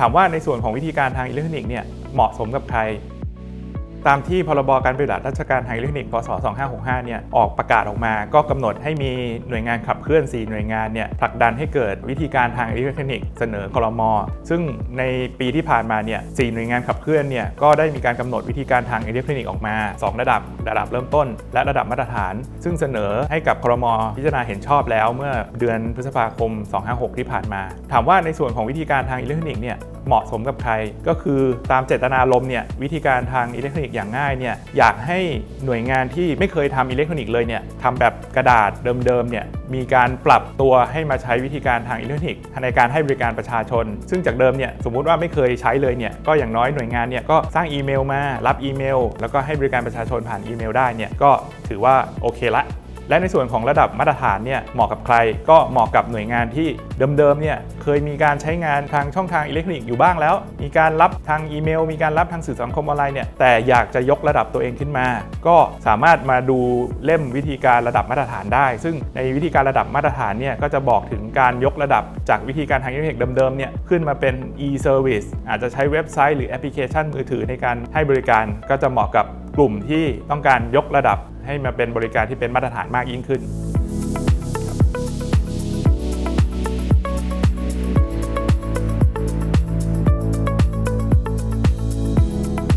ถามว่าในส่วนของวิธีการทางอิเล็กทรอนิกส์เนี่ยเหมาะสมกับใคร ตามที่พรบการปฏิบัติราชการทางอิเล็กทรอนิกส์พศ 2565 เนี่ยออกประกาศออกมาก็กำหนดให้มีหน่วยงานขับเคลื่อน 4 หน่วยงานเนี่ยผลักดันให้เกิดวิธีการทางอิเล็กทรอนิกส์เสนอคลมซึ่งในปีที่ผ่านมาเนี่ยสหน่วยงานขับเคลื่อนเนี่ยก็ได้มีการกำหนดวิธีการทางอิเล็กทรอนิกส์ออกมา 2 ระดับ ระดับเริ่มต้น และระดับมาตรฐาน ซึ่งเสนอให้กับคลมพิจารณาเห็นชอบแล้วเมื่อเดือนพฤษภาคม 256 ที่ผ่านมา ถามว่าในส่วนของวิธีการทางอิเล็กทรอนิกส์เนี่ยเหมาะสมกับใครก็คือตามเจตนารมณ์เนี่ยวิธีการทางอิเล็กทรอนิกกส์อย่างง่ายเนี่ยอยากให้หน่วยงานที่ไม่เคยทำอิเล็กทรอนิกส์เลยเนี่ยทำแบบกระดาษเดิมๆเนี่ยมีการปรับตัวให้มาใช้วิธีการทางอิเล็กทรอนิกส์ในการให้บริการประชาชน ซึ่งจากเดิมเนี่ยสมมุติว่าไม่เคยใช้เลยเนี่ยก็อย่างน้อยหน่วยงานเนี่ยก็สร้างอีเมลมารับอีเมล แล้วก็ให้บริการประชาชนผ่านอีเมลได้เนี่ยก็ถือว่าโอเคละ และในส่วนของระดับมาตรฐานเนี่ยเหมาะกับใคร ก็เหมาะกับหน่วยงานที่เดิมๆเนี่ยเคยมีการใช้งานทางช่องทางอิเล็กทรอนิกส์อยู่บ้างแล้ว มีการรับทางอีเมล มีการรับทางสื่อสังคมออนไลน์เนี่ยแต่อยากจะยกระดับตัวเองขึ้นมา ก็สามารถมาดูเล่มวิธีการระดับมาตรฐานได้ ซึ่งในวิธีการระดับมาตรฐานเนี่ยก็จะบอกถึงการยกระดับจากวิธีการทางอิเล็กทรอนิกส์เดิมๆเนี่ยขึ้นมาเป็น e-service อาจจะใช้เว็บไซต์หรือแอปพลิเคชันมือถือในการให้บริการก็จะเหมาะกับกลุ่มที่ต้องการยกระดับ ให้มาเป็นบริการที่เป็นมาตรฐานมากยิ่งขึ้น